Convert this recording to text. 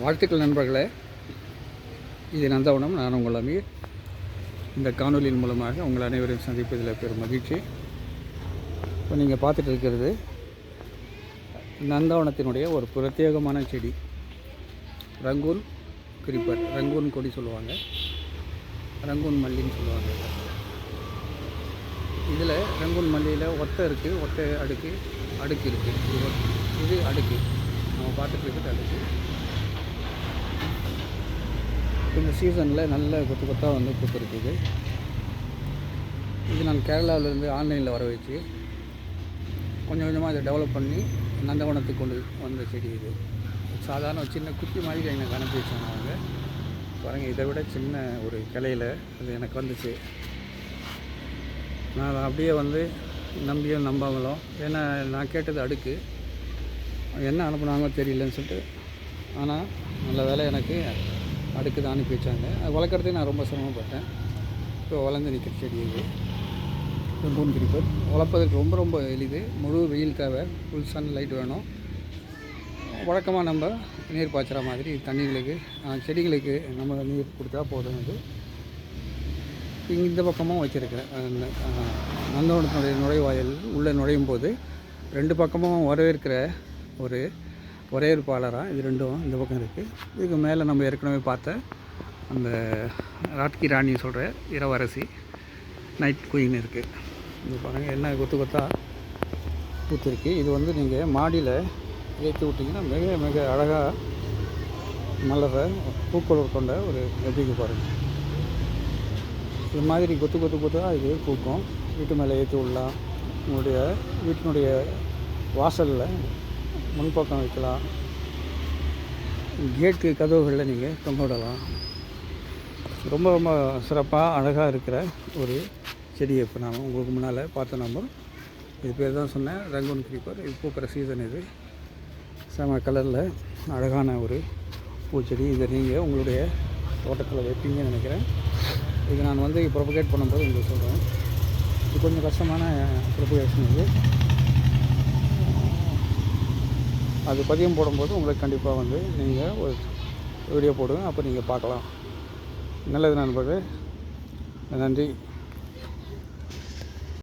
வாழ்த்துக்கள் நண்பர்களே. இது நந்தவனம் நான் உங்கள் அமீர். இந்த காணொலியின் மூலமாக உங்கள் அனைவரையும் சந்திப்பதில் பெரும் மகிழ்ச்சி. இப்போ நீங்கள் பார்த்துட்டு இருக்கிறது நந்தவனத்தினுடைய ஒரு பிரத்யேகமான செடி. ரங்கூன் கிரிப்பர் ரங்கூன் கொடி சொல்லுவாங்க. ரங்கூன் மல்லின்னு சொல்லுவாங்க. இதில் ரங்கூன் மல்லியில் ஒட்டை இருக்குது ஒட்டை அடுக்கு அடுக்கு இருக்குது இது இது அடுக்கு. நம்ம பார்த்துட்டு இருக்கிறது அடுக்கு. இந்த சீசனில் நல்ல கொத்து கொத்தாக வந்து பூத்துருக்குது. இது நான் கேரளாவிலேருந்து ஆன்லைனில் வர வச்சு கொஞ்சம் கொஞ்சமாக இதை டெவலப் பண்ணி நந்தவனத்துக்கு கொண்டு வந்த செடி இது சாதாரண சின்ன குட்டி மாதிரி எனக்கு அனுப்பி வச்சாங்க அவங்க. பாருங்கள் இதை விட சின்ன ஒரு கிளையில் அது எனக்கு வந்துச்சு. நான் அதை அப்படியே வந்து நம்பியும் நம்பாமலும் ஏன்னா நான் கேட்டது அடுக்கு. என்ன அனுப்புனாங்களோ தெரியலன்னு சொல்லிட்டு ஆனால் நல்ல வேலை எனக்கு அடுக்கு தான் அனுப்பி வச்சாங்க. அது வளர்க்குறதுக்கு நான் ரொம்ப சிரமப்பட்டேன். இப்போ வளர்ந்து நிற்கிற செடி இது. பூன் கிரிப்பர் வளர்ப்பதற்கு ரொம்ப ரொம்ப எளிது. முழு வெயில் தேவை. ஃபுல் சன் லைட் வேணும். வழக்கமாக நம்ம நீர் பாய்ச்சுற மாதிரி தண்ணிகளுக்கு செடிகளுக்கு நம்ம நீர் கொடுத்தா போதும் அது இந்த பக்கமும் வச்சுருக்கிறேன். நந்தவனத்தினுடைய நுழைவாயில் உள்ளே நுழையும் போது ரெண்டு பக்கமும் வரவேற்கிற ஒரு ஒரே ஒரு வரவேற்பாளராக இது ரெண்டும் இந்த பக்கம் இருக்குது இதுக்கு மேலே நம்ம ஏற்கனவே பார்த்த அந்த ராட்கி ராணி சொல்கிற இரவரசி நைட் குயின் இருக்குது இது பாருங்கள் என்ன கொத்து கொத்தா பூத்திருக்கு. இது வந்து நீங்கள் மாடியில் ஏற்றி விட்டிங்கன்னா மிக மிக அழகாக நல்லதை பூக்கள் கொண்ட ஒரு எபிக்கு பாருங்கள் இது மாதிரி கொத்து கொத்து கொத்தாக இது பூக்கும். வீட்டு மேலே ஏற்றி விடலாம். உங்களுடைய வீட்டினுடைய வாசலில் முன்பக்கம் வைக்கலாம். கேட்டு கதவுகளில் நீங்கள் தொங்கவிடலாம் ரொம்ப ரொம்ப சிறப்பாக அழகாக இருக்கிற ஒரு செடியை இப்போ நான் உங்களுக்கு முன்னால் பார்த்த நம்பர் இது பேர் தான் சொன்னேன் ரங்கூன் கிரீப்பர் இப்போ பிற சீசன் இது. செம கலரில் அழகான ஒரு பூச்செடி. இதை நீங்கள் உங்களுடைய தோட்டத்தில் வைப்பீங்கன்னு நினைக்கிறேன். இது நான் வந்து ப்ரொபகேட் பண்ணும்போது உங்களுக்கு சொல்கிறேன் இது கொஞ்சம் கஷ்டமான ப்ரொபகேஷன் இது. அது பதியம் போடும்போது உங்களுக்கு கண்டிப்பாக வந்து நீங்கள் ஒரு வீடியோ போடுவேன் அப்போ நீங்கள் பார்க்கலாம். நல்லது நண்பர்களே. நன்றி.